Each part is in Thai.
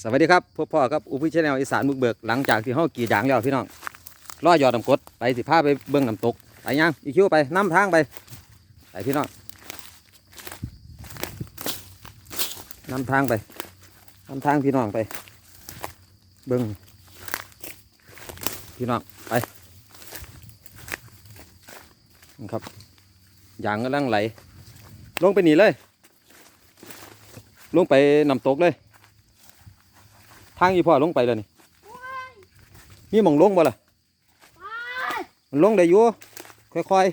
สวัสดีครับพวกพ่อครับอุพิชแนลอีสานบุกเบิกหลังจากที่เฮากรีดยางแล้วพี่น้องล่อยอดน้ำกดไปสิพาไปเบิ่งน้ำตกไปยังอีคิวไปน้ำทางไปไปพี่น้องนำทางไปนำทางพี่น้องไป เบิ่งพี่น้องไปครับยางกำลังไหล ลงไปหนีเลย ลงไปน้ำตกเลยางอีพ่อลงไปแล้วนี่มีหมองลงบ่ล่ะมันลงได้อยู่ค่อย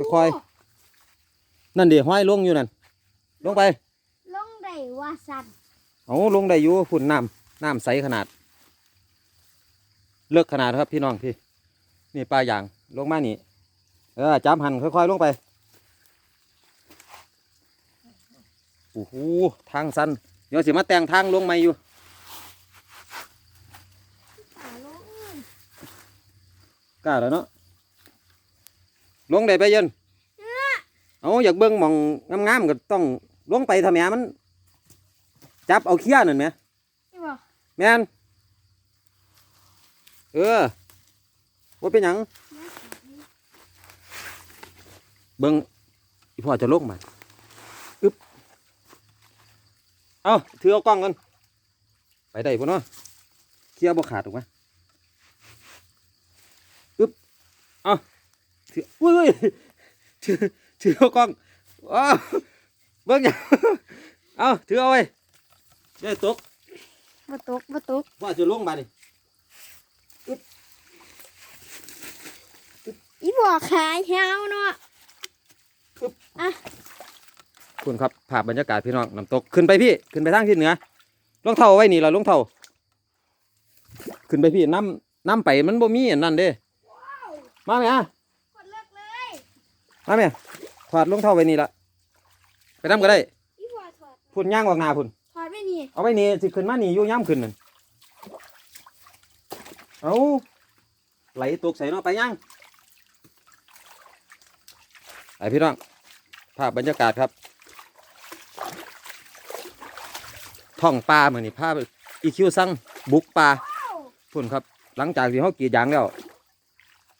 ๆค่อยๆนั่นเดี๋ยวห้อยลงอยู่นั่นลงไป ลงได้ว่าสันเอาลงได้อยู่ฝุ่นน้ำน้ำใสขนาด เลิกขนาดครับพี่น้องพี่ นี่ปลาอย่างลงมานี่เออจับหันค่อยๆลงไปโอ้โหทางสั้นเดี๋ยวสิมาแต่งทางลงใหม่อยู่ ป่าลง กล้าแล้วเนาะลงได้ไปเย็นเอาอยากเบิ่งหมองงามๆก็ต้องลงไปทำแหมมัน จับเอาเขี้ยนั่นไหมนี่บอกแม่นเออว่าเป็นหยังเบิ่งอีพ่อจะลงมาอึ๊บเอาถือเอากล้องกันไปได้พุ่นเนาะเขี้ยบ่ขาดถูกไหมอึ๊บ เอาถืออุ้ยอุ้ยถือถือเอากล้องอ้าวเบิ่งหยังเอาถือเอาไว้เดี๋ยวตกมาตกมาตกว่าจะลงมาดิอีบอกขายเฮาเนาะคุณครับภาพบรรยากาศพี่น้องน้ำตกขึ้นไปพี่ขึ้นไปทางทิศเหนือลงเท่าไว้นี่เราลงเท่า ขึ้นไปพี่น้ำน้ำไปมันบ่มีอันนั่นเด้ มาไหมอะคนเลิกเลยมาไหมถอดลงเท่าไว้นี่ละไปน้ำก็ได้อีบอกถอดพุ่นย่างวางหนาพุ่นถอดไม่นี่เอาไว้นี่สิขึ้นมานี่อยู่ย่ำขึ้นนั่นเอาไหลตกใส่เนาะไปย่างไปพี่น้องภาพบรรยากาศครับท่องปลาเหมือนนี่ภาพอีคิวสั่งบุกปลาพุ่นครับ หลังจากที่เขากรีดยางแล้ว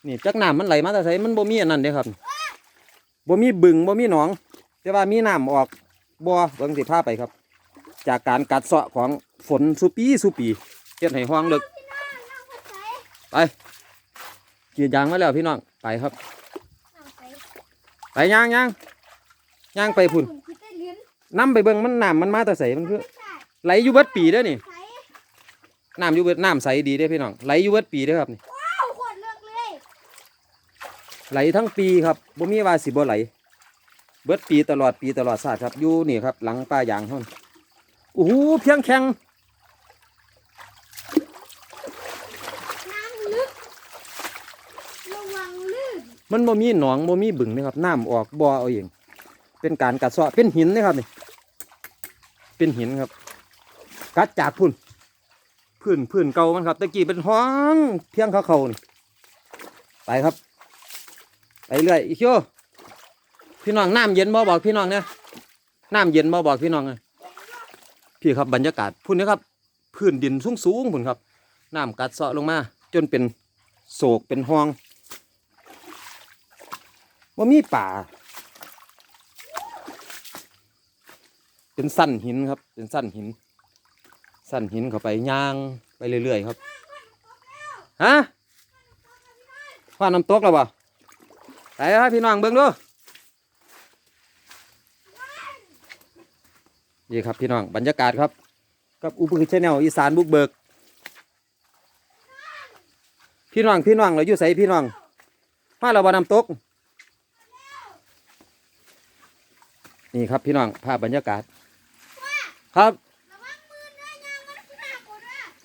นี่จักน้ำมันไหลมาแต่ไสมันบ่มีอันนั้นเด้ครับบ่มีบึงบ่มีหนอง แต่ว่ามีน้ำออกบ่เบิ่งสิพาไปครับ จากการกัดเซาะของฝนสุปีสุปีเฮ็ดให้ห้องเลิกไปกีดยางมาแล้วพี่น้องไปครับ ไปย่างย่างย่างไปพุ่นน้ำไปเบิ่งมันน้ำมันมาแต่ใสมันคือไม่ใช่ไหลอยู่เบิดปีเด้อนี่น้ำอยู่เบิดน้ำใสดีเด้พี่น้องไหลอยู่เบิดปีเด้อครับนี่ ไหลทั้งปีครับบ่มีว่าสิบ่ไหล เบิดปีตลอดปีตลอดศาสตร์ครับอยู่นี่ครับ หลังป้ายางเฮานี่โอ้โหเพียงแข็งน้ำลึกระวังลื่นมันบ่มีหนองบ่มีบึงนะครับน้ำออกบ่อเอาเองเป็นการกัดเซาะเป็นหินนะครับนี่เป็นหินครับ กัดจากพุ่นพื้นพื้นเก่ามันครับตะกี้เป็นห้องเพียงเขาเขาๆนี่ไปครับ ไปเรื่อยอีกโยพี่น้องน้ำเย็นบ่บอกพี่น้องเนี่ยน้ำเย็นบ่บอกพี่น้องเลยพี่ครับบรรยากาศพุ่นนะครับพื้นดินสูงสูงพุ่นครับน้ำกัดเซาะลงมา จนเป็นโศกเป็นห้องว่ามีป่า เป็นสั้นหินครับ เป็นสั้นหิน สั้นหินเข้าไปย่างไปเรื่อยๆครับฮะว่าน้ำตกแล้วบ่ ไปครับพี่น้องเบิ่งดูนี่ครับพี่น้องบรรยากาศครับ กับอุปกรณ์ชแนลอีสานบุกเบิก พี่น้องพี่น้องเราอยู่ใส่พี่น้องมาเราบ่น้ำตก นี่ครับพี่น้องภาพบรรยากาศ ครับระวังมือด้วยนะ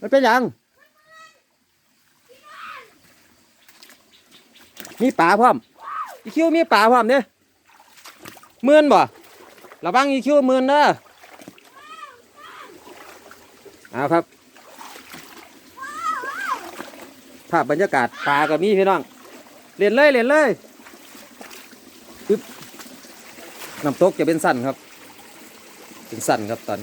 มันเป็นยังมีป่าพร้อม อีคิวมีป่าพร้อมเนี่ยมื่นบ่ระวังอีคิวมื่นเด้อเอาครับ ภาพบรรยากาศป่ากับมีพี่น้องเล่นเลยเล่นเลยปึ๊บน้ำตกจะเป็นสั้นครับ เป็นสั้นครับตอน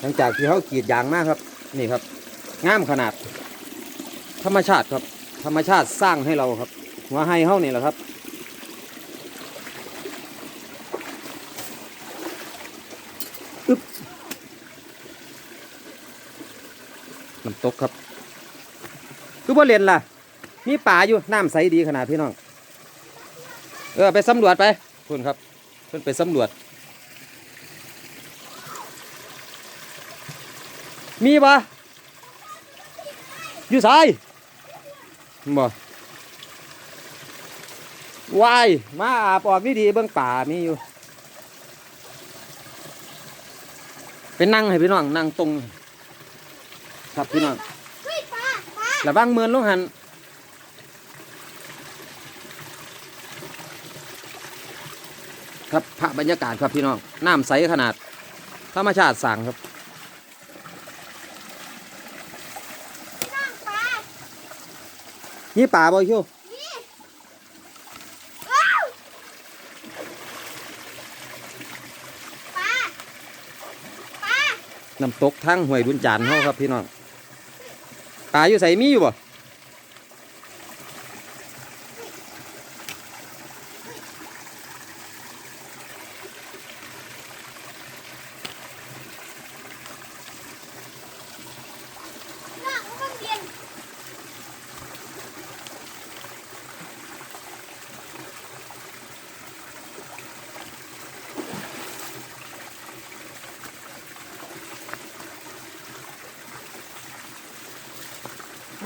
หลังจากที่เขากีดยางมากครับ นี่ครับงามขนาด ธรรมชาติครับ ธรรมชาติสร้างให้เราครับหัวไฮเฮานี่แหละครับ อึ๊บน้ำตกครับ คือบ่เรียนล่ะ มีป่าอยู่น้ำใสดีขนาดพี่น้อง เออ ไปสำรวจไปคุณครับเพิ่นไปสำรวจ มีปะอยู่ไสาย บ่วายมาอาบออกดีๆเบิ่งป่ามีอยู่ เป็นนั่งให้พี่น้องนั่งตรง ครับพี่น้องเฮ้ยปลาปลาระวังเมือนลงหันครับพระบรรยากาศครับพี่น้องน้ำใสขนาด ธรรมชาติสั่งครับ น้องปลา นี่ป่าบ่อยคิวนี่ว้าวปลาปลาน้ำตกทั้งห้วยบุญจานเฮาครับพี่น้องป่าอยู่ใส่มีอยู่บ่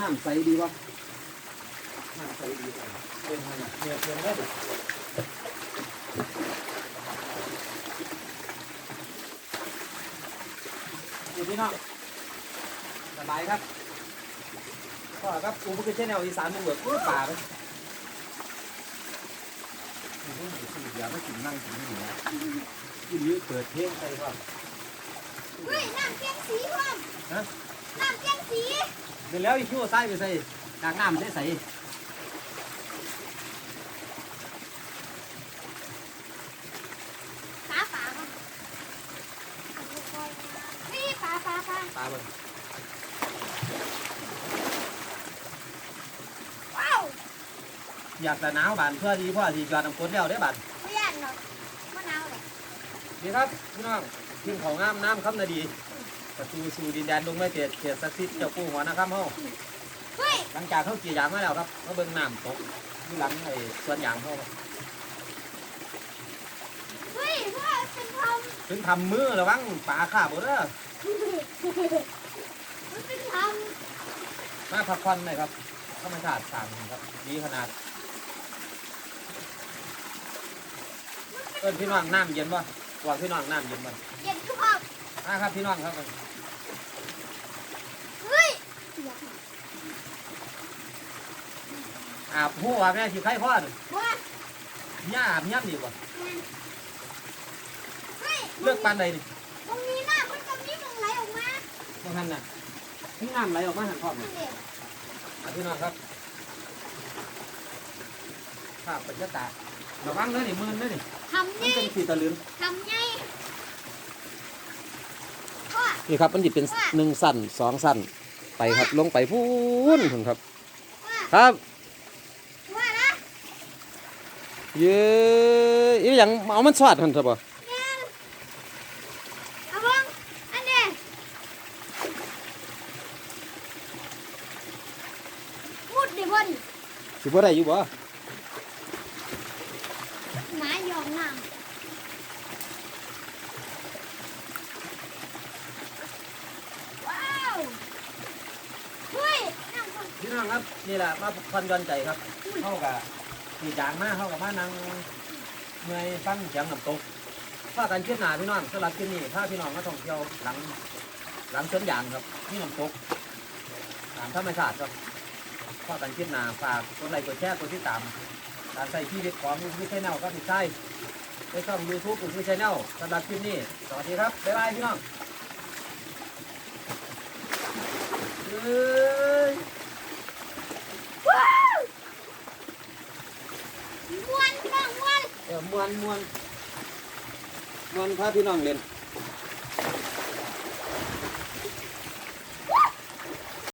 น้ำใสดีบ่น้ำใสดีบ่เป็นไงเนี่ยเพิ่นได้ดิอยู่พี่น้องสบายครับก็ครับอูบุกเชนแนลอีสานมึงเบิกอู้ป่าไปอย่าไม่กินนั่งกินนี่นะกินเยอะเปิดเพลงไปครับเฮ้ยน้ำเพียงสีพ่อมฮะ น้ำเพียงสีเดี๋ยวแล้วอีกชั่วใส่ไปใส่กางน้ำได้ใส่ปลาปลาป่ะนี่ปลาปลาปลาปลาเบิ่งว้าวอยากแต่หนาวบานเพื่อดีเพ่อที่จอดน้ำฝนแล้วได้อบานไม่ยันหรอกมะนาวเลยดีครับพี่น้องทีมของงามน้ำคำนาดี ประตูสู่ดินแดนดงไม่เตียเขียดศักดิ์สิทธิ์เจ้าปู่หัวนะครับเฮาเฮ้ยหลังจากเขาเกี่ยยางมาแล้วครับเขาเบิ่งน้ำตกที่หลังไอ้สวนยางเขาเฮ้ยพ่อเป็นทอมถึงทำมือระวังปลาข้าบ่เด้อมันเป็นทอมมาพักผ่อนหน่อยครับธรรมชาติสั่งครับดีขนาดเอิ้นพี่น้องน้ำเย็นบ่บอกพี่น้องน้ำเย็นบ่เย็นทุกห้อง มาครับพี่น้องครับเฮ้ยอาบหัวแม่สิไข่พ่อนี่ว่าย่าอาบย่ำดีกว่าเฮ้ยเลือกปานใดนี่ตรงนี้นะมันตรงนี้มันไหลออกมาบางท่านน่ะนี่น้ำไหลออกมาหันพร้อมนั่นี่นเด็กอะพี่น้องครับภาพบรรยากาศระวังเด้อนี่มือเด้อนี่ทำมันไงเป็นสีตะลืนทำไงพ่อ นี่ครับมันจะเป็นหนึ่งสั้นสองสั้นไปครับลงไปพูนถึงครับว่าครับว่านะเย้ยอีหยังเอามันสวัดหันซะบ่เนี่ยเอาบ้างอันเนี้ยมุดดิบนสิบ่ได้อยู่บ่ หมายองน้ำว้าวเฮ้ยน้ำคน พี่ นี่แหละมาพันยอนใจครับเข้ากับมีจางมาเข้ากับมานั่งเมื่อยฟังเสียงน้ำตกถ้ากันเชียดหนาพี่น้องสำหรับที่นี่ถ้าพี่น้องมาท่องเที่ยวหลังหลังสวนยางครับนี่น้ำตกตามธรรมชาติครับถ้ากันเชียดหนาฝากกดไลค์กดแชร์กดติดตามการใส่ที่เด็ดของยูทูบชแนลครับพี่ชายในช่องยูทูบยูทูบชแนลสำหรับคลินี้สวัสดีครับบ๊ายบายพี่น้องเอ้ย มวนน้องมวนเออมวนมวนมวนพาพี่น้องเล่น